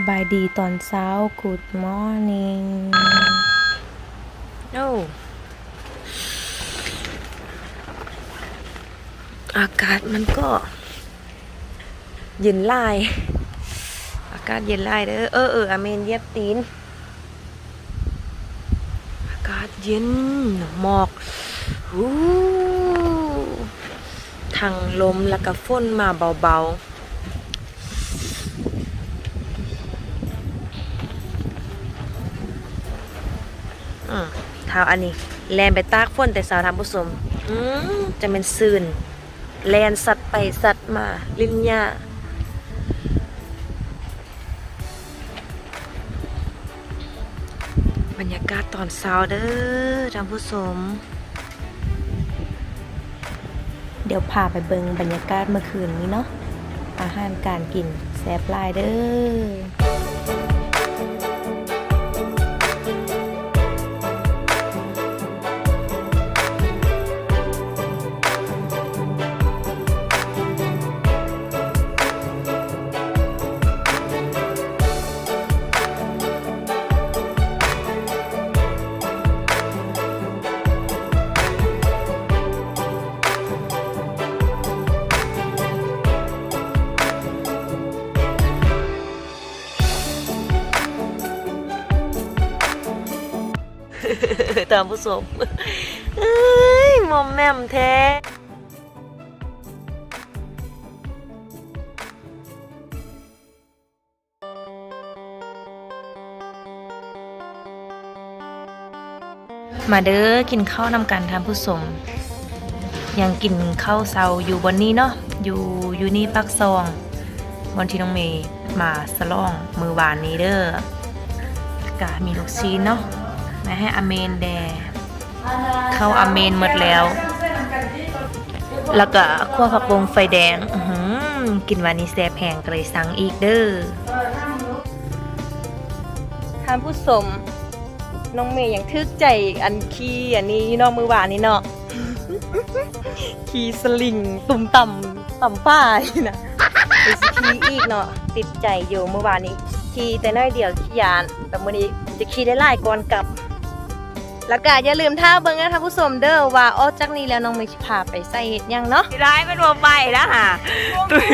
สบายดีตอนเช้า Good morning โอ้อากาศมันก็เย็นไล่อากาศเย็นไล่เด้อเออเอออเมนเย็บตีน อากาศเย็นหมอกหูทางลมแล้วก็ฝนมาเบาๆ อืมเท้าอันนี้ แลนไปตากฝนแต่สาวทำผู้ชมอืมจะเป็นซืนแลนสัตว์ไปสัตว์มา ลิ้นยาบรรยากาศตอนเช้าเด้อท่านผู้ชม เดี๋ยวพาไปเบิงบรรยากาศเมื่อคืนนี้เนาะ อาหารการกินแซ่บลายเด้อ ตามผู้ชมเอ้ยมอมแมมแท้มาเด้อกินข้าวนำกันทานผู้ชมยังกินข้าวเซาอยู่บนนี้เนาะอยู่อยู่นี่ปักซองบนที่น้องเมย์มาสลองมือวานนี้เด้อกะมีลูกชิ้นเนาะ มาให้อเมนแด เข้าอเมนหมดแล้ว แล้วก็คั่วผักบงไฟแดงอืกินวันนี้แซ่แพงก็เลยสั่งอีกเด้อท่านผู้ชมน้องเมย์ยังทึกใจอันคีอันนี้นอกมือหวานนี่เนาะคีสลิงตุ่มต่ำต่ำป้ายนะไปคีอีกเนาะติดใจอยู่เมื่อวานนี้ขี่แต่น้อยเดียวขี่ยานแต่มื้อนี้จะขี่ได้หลายก่อนกลับ แล้วก็อย่าลืมท่าเบิ่งนะท่านผู้ชมเด้อว่าออกจากนี้แล้วน้องมีสิพาไปใส่เฮ็ดหยังเนาะร้ายเป็นบ่ไปนะฮะตุย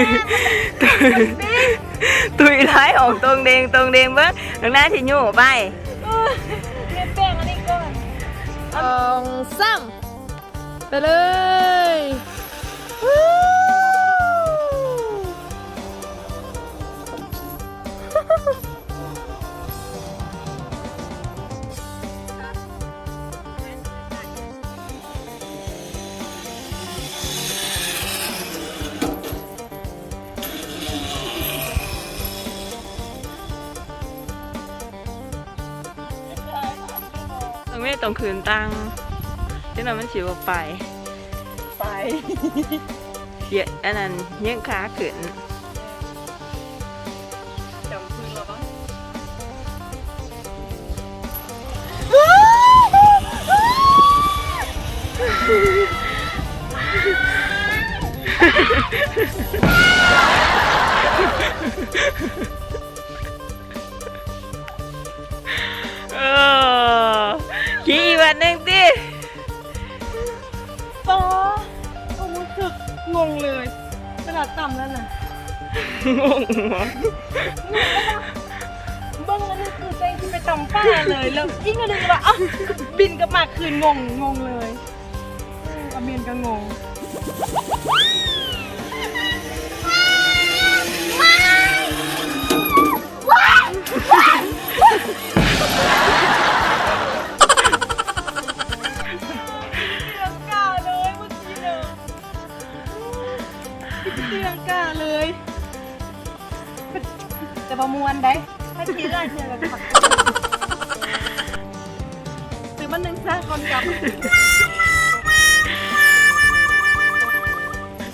ตุยตุยร้ายออกตรงเดงตรงเดงเบิ่งข้างหน้าสิอยู่ไปเรียนแป้งอันนี้ก่อนสองสามไปเลย ต้องไม่ต้องคืนตังค์จังนั้นมันสิบ่ไป ไปเยอะอันนั้นยังขาขึ้นจำคืนแล้วบ้างเอ ขี่อีกวันหนึงติป้าโอ้รู้สึกงงเลยขนาดต่ำแล้วน่ะงงหัวเบิ้งแล้วนี่คือใจที่ไปต่ำป้าเลยแล้วยิ่งก็ดึงว่าอ้าวบินกลับมาคืนงงงงเลยเอออาเมียนก็งงตีลั ตีลังกาเลย จะประมวลได้ถ้าคิดได้เธอกับผักซื้อมันหนึ่งซะก่อนกลับ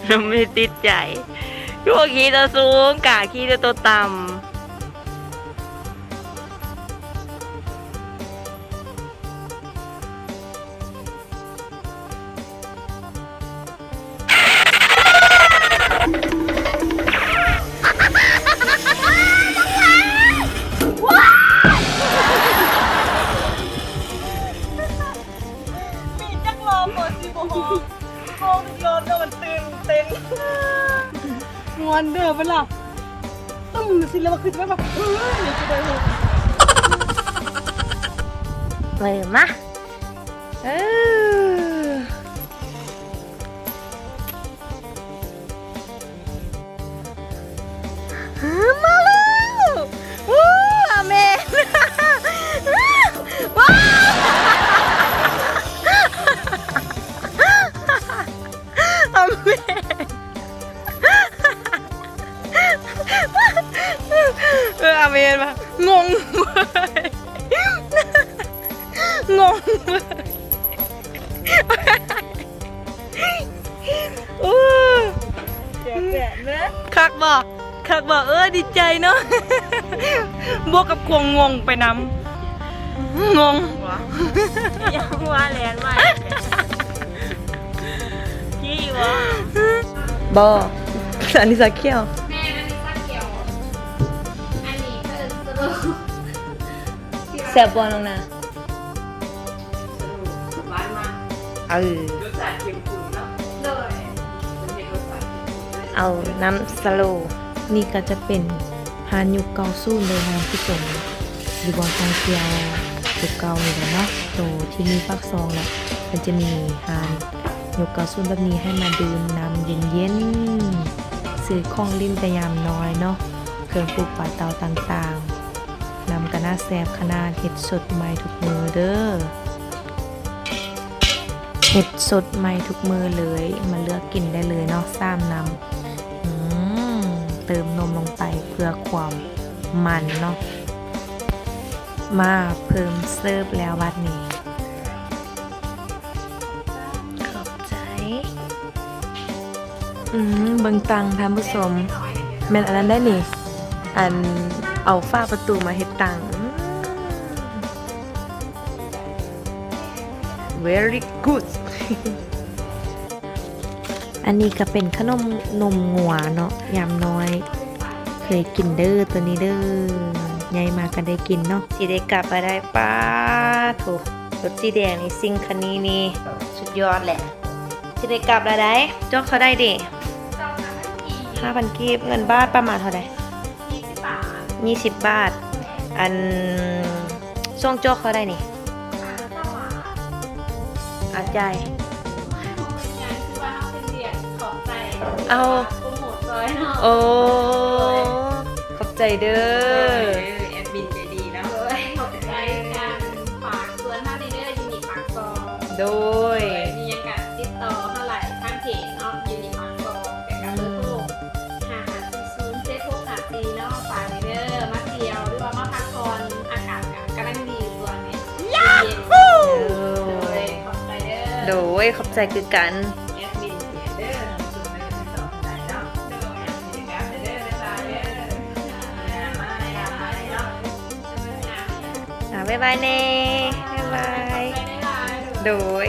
น้ำไม่ติดใจพวกขี่ตัวสูงกาขี่ตัวต่ำ งอนเด้อเปะล่าตึ้มสิแล้วมาคือจะแบบเออเดี๋ยวจะได้เลยเลยมาเออ บอกคักบอกเออดีใจเนาะ บวกกับควงงงไปนำงง ยังว่าแลนใหม่พี่วะบออันนี้สักเขี้ยวแม่อันนี้สักเกียว อันนี้เออสรุปแสบบอลงนะหวานมากเออรสชาติเข้มข้น เอาน้ำสโลว์นี่ก็จะเป็นฮานยุเกาสู้เลยนะผู้ชมหรือบอลทางเกียวยุคเกาเลยแหละเนาะโตที่มีฟักซองแหละมันจะมีฮานยุคเกาสู้แบบนี้ให้มาดื่มน้ำเย็นๆซื้อข้องริมแต่ยามน้อยเนาะเครื่องปลูกปลาเตาต่างๆนำกระนาแซบขนาดเห็ดสดใหม่ทุกมือเด้อเห็ดสดใหม่ทุกมือเลยมาเลือกกินได้เลยเนาะซ้ำนำ เติมนมลงไปเพื่อความมันเนาะมาเพิ่มเซิร์ฟแล้วบัดนี้ขอบใจ อืมเบิงตังท่านผู้ชมแม่นอันนั้นได้นี่ อันเอาฝ้าประตูมาเฮ็ดตัง very good อันนี้ก็เป็นขนมนมงัวเนาะยามน้อย เคยกินเด้อตัวนี้เด้อยายมาก็ได้กินเนาะสิได้กลับมาได้ป้าโถรถสีแดงนี่ซิงคันนี้นี่สุดยอดแหละสิได้กลับแล้วได้จอกเขาได้ดิเจ้าค่ะอีห้าพันกีบเงินบาทประมาณเท่าไหร่ยี่สิบบาทยี่สิบบาทอันช่วงจอกเขาได้นี่อ่าเจ้าหวานอาจาย เอาโปรโมทซอยเนาะโอ้ขอบใจเด้เอออแอดมินใจดีเนาะเลยขอบใจการฝากสวนท่าดีเดอร์ยูนิปากซองโดยมียังการติดต่อเท่าไหร่ทางเพจเนาะยูนิปากซองแต่กับเบอร์โทรหาหาซีซูนเฟซบุ๊กหาซีเนาะฝากดีเด้อมาเที่ยวหรือว่ามาพักผ่อนอากาศกำลังดีอยู่ตัวนี้เย็นๆเลยขอบใจเด้อโดยขอบใจคือกัน บ๊ายบายเน่บ๊ายบายโดย